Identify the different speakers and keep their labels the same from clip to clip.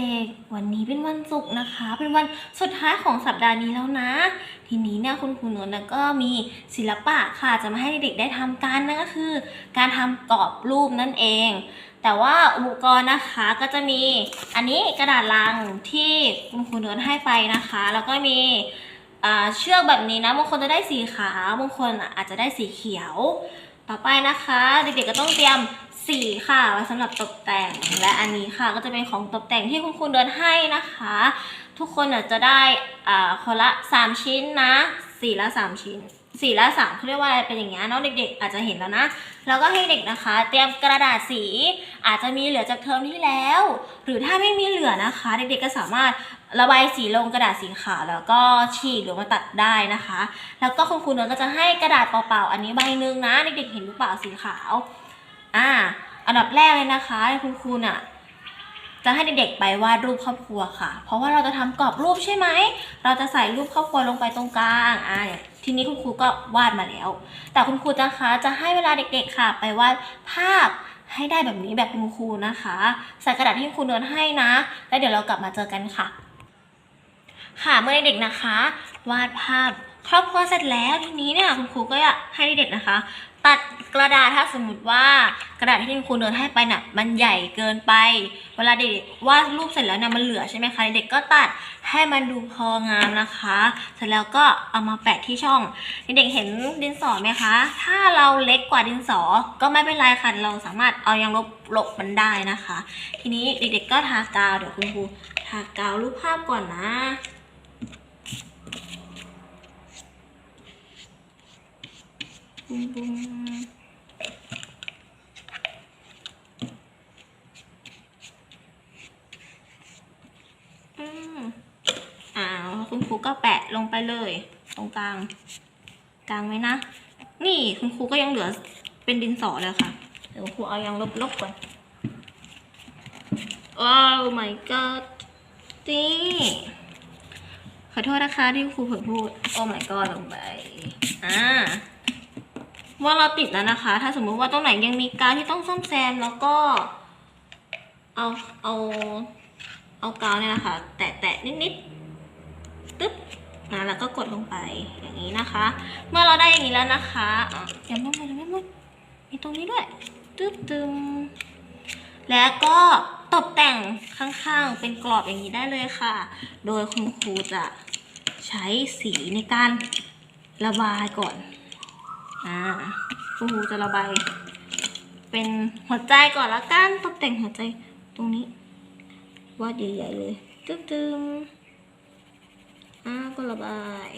Speaker 1: ด็กๆ วันนี้เป็นวันศุกร์นะคะ เป็นวันสุดท้ายของสัปดาห์นี้แล้วนะ ทีนี้เนี่ยคุณครูหนูนะก็มีศิลปะค่ะจะมาให้เด็กๆได้ทำกันนั่นก็คือ การทำกรอบรูปนั่นเอง แต่ว่าอุปกรณ์นะคะก็จะมีอันนี้กระดาษลังที่คุณครูเนิร์ให้ไปนะคะ แล้วก็มีเชือกแบบนี้นะบางคนจะได้สีขาวบางคนอาจจะได้สีเขียว ต่อไปนะคะ เด็กๆก็ต้องเตรียม สีค่ะไว้สำหรับตกแต่งและอันนี้ค่ะก็จะเป็นของตกแต่งที่คุณครูเดินให้นะคะ ทุกคนอาจจะได้อ่าคนละ 3 ชิ้นนะสีละ 3 ชิ้นสีละ3เขาเรียกว่าอะไรเป็นอย่างเงี้ยเนาะเด็กๆ อาจจะเห็นแล้วนะ แล้วก็ให้เด็กนะคะ เตรียมกระดาษสีอาจจะมีเหลือจากเทอมที่แล้ว หรือถ้าไม่มีเหลือนะคะ เด็กๆก็สามารถระบายสีลงกระดาษสีขาวแล้วก็ฉีกหรือมาตัดได้นะคะ แล้วก็คุณครูเนยก็จะให้กระดาษเปล่าๆอันนี้ใบหนึ่งนะเด็กๆเห็นหรือเปล่าสีขาว อ่า อันดับแรกเลยนะคะ คุณครูน่ะจะให้เด็กๆไปวาดรูปครอบครัวค่ะ เพราะว่าเราจะทำกรอบรูปใช่ไหม เราจะใส่รูปครอบครัวลงไปตรงกลาง อ่าเนี่ยทีนี้คุณครูก็วาดมาแล้ว แต่คุณครูนะคะจะให้เวลาเด็กๆค่ะ ไปวาดภาพให้ได้แบบนี้แบบคุณครูนะคะ ใส่กระดาษที่คุณครูเนินให้นะ แล้วเดี๋ยวเรากลับมาเจอกันค่ะ ค่ะเมื่อเด็กๆนะคะ วาดภาพ ครอบครัวเสร็จแล้วทีนี้เนี่ยคุณครูก็อยากให้เด็กนะคะ ตัดกระดาษถ้าสมมติว่ากระดาษที่คุณครูเดินให้ไปน่ะมันใหญ่เกินไป เวลาเด็กวาดรูปเสร็จแล้วเนี่ยมันเหลือใช่ไหมคะเด็กก็ตัดให้มันดูพองามนะคะ เสร็จแล้วก็เอามาแปะที่ช่องเด็กเห็นดินสอไหมคะ ถ้าเราเล็กกว่าดินสอก็ไม่เป็นไรค่ะเราสามารถเอายางลบลบมันได้นะคะ ทีนี้เด็กๆก็ทากาวเดี๋ยวคุณครูทากาวรูปภาพก่อนนะ บุ้มบุ้มอืมอ้าวคุณครูก็แปะลงไปเลย ตรงกลาง กลางไหมนะ นี่คุณครูก็ยังเหลือเป็นดินสอเลยค่ะ เดี๋ยวครูเอายังลบๆก่อนโอ้ my god นี่ขอโทษนะคะที่ครูเผลอพูด โอ้ my god ลงไป อ่า ว่าเราติดแล้วนะคะ ถ้าสมมุติว่าตรงไหนยังมีกาวที่ต้องซ่อมแซมแล้วก็ เอาเอาเอากาวเนี่ยนะคะแตะแตะนิดๆตึ๊บนะแล้วก็กดลงไปอย่างนี้นะคะ เมื่อเราได้อย่างนี้แล้วนะคะอะยังไม่หมดยังไม่หมดมีตรงนี้ด้วยตึ๊บตึมแล้วก็ตกแต่งข้างๆเป็นกรอบอย่างนี้ได้เลยค่ะ โดยคุณครูจะใช้สีในการระบายก่อน อ่าคุณครูจะระบายเป็นหัวใจก่อนละกันตกแต่งหัวใจตรงนี้วาดใหญ่ๆเลยตึ้มๆอ่าก็ระบาย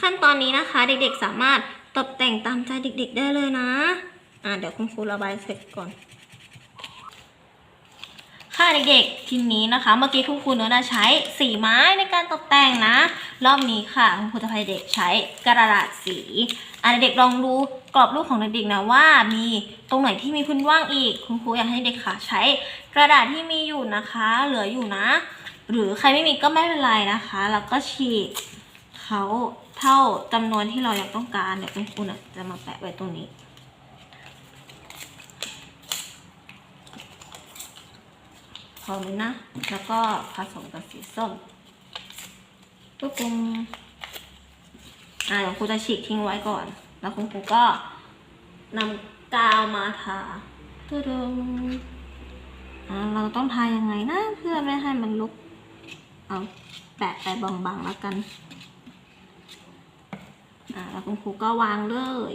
Speaker 1: ขั้นตอนนี้นะคะเด็กๆสามารถตกแต่งตามใจเด็กๆได้เลยนะ อ่าเดี๋ยวคุณครูระบายเสร็จก่อน ค่ะเด็กๆ ทีนี้นะคะ เมื่อกี้คุณครูเนื้อนะใช้สีไม้ในการตกแต่งนะ รอบนี้ค่ะคุณครูจะพาเด็กใช้กระดาษสีอะเด็กๆลองดูกรอบรูปของเด็กๆนะว่ามีตรงไหนที่มีพื้นว่างอีก คุณครูอยากให้เด็กค่ะ ใช้กระดาษที่มีอยู่นะคะ เหลืออยู่นะ หรือใครไม่มีก็ไม่เป็นไรนะคะ แล้วก็ฉีกเขาเท่าจำนวนที่เราอยากต้องการเดี๋ยวคุณครูจะมาแปะไว้ตรงนี้ พอไหมนะ แล้วก็ผสมกับสีส้มปุ๊บปุ๊บอ่าเดี๋ยวครูจะฉีกทิ้งไว้ก่อน แล้วคุณครูก็นำกาวมาทาตึ้งอ่าเราต้องทายังไงนะ เพื่อไม่ให้มันลุก เอาแปะไปบางๆแล้วกัน อ่าแล้วคุณครูก็วางเลย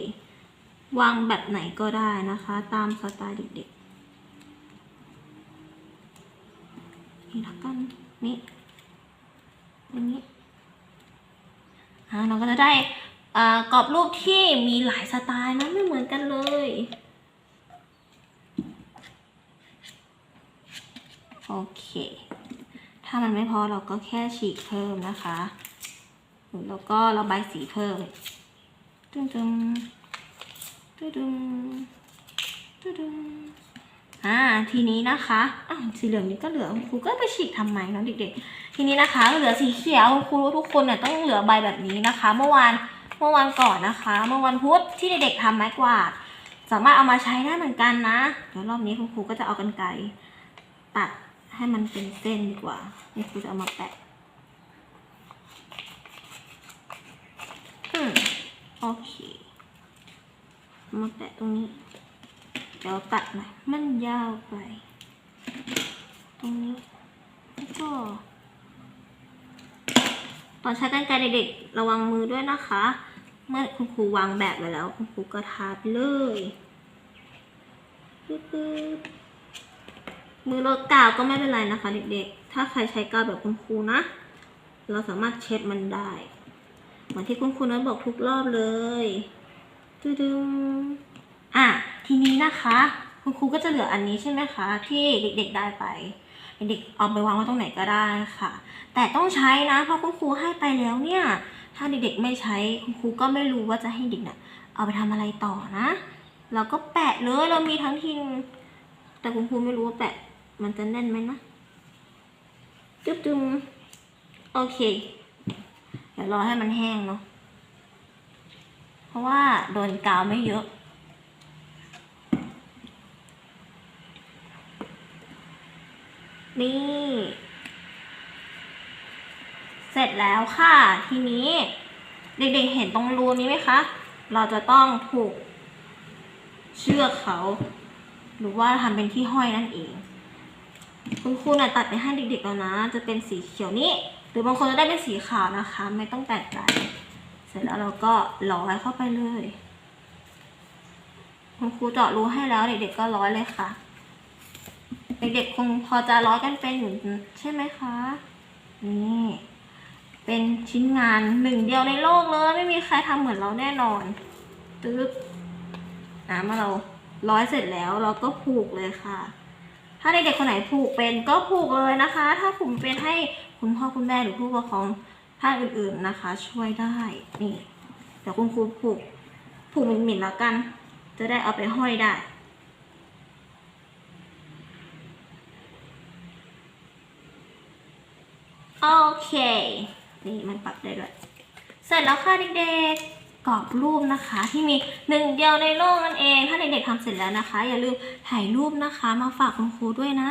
Speaker 1: วางแบบไหนก็ได้นะคะ ตามสไตล์เด็ก นี่ละกันนี่อันนี้อ่าเราก็จะได้กรอบรูปที่มีหลายสไตล์นะไม่เหมือนกันเลยโอเค ถ้ามันไม่พอเราก็แค่ฉีกเพิ่มนะคะ แล้วก็เระบายสีเพิ่มตึ้งตึ้งตึ้งตึ้งตึ้งตึ้ง อ่าทีนี้นะคะอะสีเหลืองนี้ก็เหลือคุณครูก็ไปฉีกทำไมเนาะเด็กๆ ทีนี้นะคะ เหลือสีเขียวครูรู้ทุกคนเนี่ยต้องเหลือใบแบบนี้นะคะ เมื่อวานเมื่อวันก่อนนะคะ เมื่อวันพุธที่เด็กๆทำไม้กวาดสามารถเอามาใช้ได้เหมือนกันนะเดี๋ยวรอบนี้คุณครูก็จะเอากันไกรตัดให้มันเป็นเส้นดีกว่านี่ครูจะเอามาแปะอืมโอเคมาแปะตรงนี้ ดี๋ยวตัดหน่อยมันยาวไป ตรงนี้แล้วก็ตอนใช้กรรไกรเด็กๆระวังมือด้วยนะคะ เมื่อคุณครูวางแบบไว้แล้ว คุณครูก็ทาไปเลยปึ๊บๆมือลดกาวก็ไม่เป็นไรนะคะ เด็กๆ ถ้าใครใช้กาวแบบคุณครูนะ เราสามารถเช็ดมันได้ เหมือนที่คุณครูนั้นบอกทุกรอบเลยตึ้งๆอะ ทีนี้นะคะ คุณครูก็จะเหลืออันนี้ใช่ไหมคะ ที่เด็กๆได้ไป เด็กเอาไปวางไว้ตรงไหนก็ได้ค่ะ แต่ต้องใช้นะเพราะคุณครูให้ไปแล้วเนี่ย ถ้าเด็กๆไม่ใช้คุณครูก็ไม่รู้ว่าจะให้เด็กเนี่ยเอาไปทำอะไรต่อนะเราก็แปะเลยเรามีทั้งทินแต่คุณครูไม่รู้ว่าแปะมันจะแน่นไหมนะจึ๊บจึมโอเค เดี๋ยวรอให้มันแห้งเนาะเพราะว่าโดนกาวไม่เยอะ นี่ เสร็จแล้วค่ะ ทีนี้ เด็กๆเห็นตรงรูนี้ไหมคะ เราจะต้องผูกเชือกเขา หรือว่าทำเป็นที่ห้อยนั่นเอง คุณครูน่ะตัดไปให้เด็กๆแล้วนะ จะเป็นสีเขียวนี้ หรือบางคนจะได้เป็นสีขาวนะคะ ไม่ต้องแปลกใจ เสร็จแล้วเราก็ร้อยเข้าไปเลย คุณครูเจาะรูให้แล้วเด็กๆก็ร้อยเลยค่ะ เด็กๆคงพอจะร้อยกันเป็นอยู่ใช่ไหมคะ นี่ เป็นชิ้นงานหนึ่งเดียวในโลกเลย ไม่มีใครทำเหมือนเราแน่นอนตึ๊บนะเมื่อเราร้อยเสร็จแล้วเราก็ผูกเลยค่ะ ถ้าเด็กๆคนไหนผูกเป็นก็ผูกเลยนะคะ ถ้าผูกเป็นให้คุณพ่อคุณแม่หรือผู้ปกครองท่านอื่นๆนะคะ ช่วยได้ นี่ เดี๋ยวคุณครูผูกผูกหมิ่นๆแล้วกัน จะได้เอาไปห้อยได้ โอเค นี่มันปรับได้ด้วย เสร็จแล้วค่ะเด็กๆกรอบรูปนะคะ ที่มีหนึ่งเดียวในโลกนั่นเอง ถ้าเด็กๆทำเสร็จแล้วนะคะ อย่าลืมถ่ายรูปนะคะ มาฝากคุณครูด้วยนะ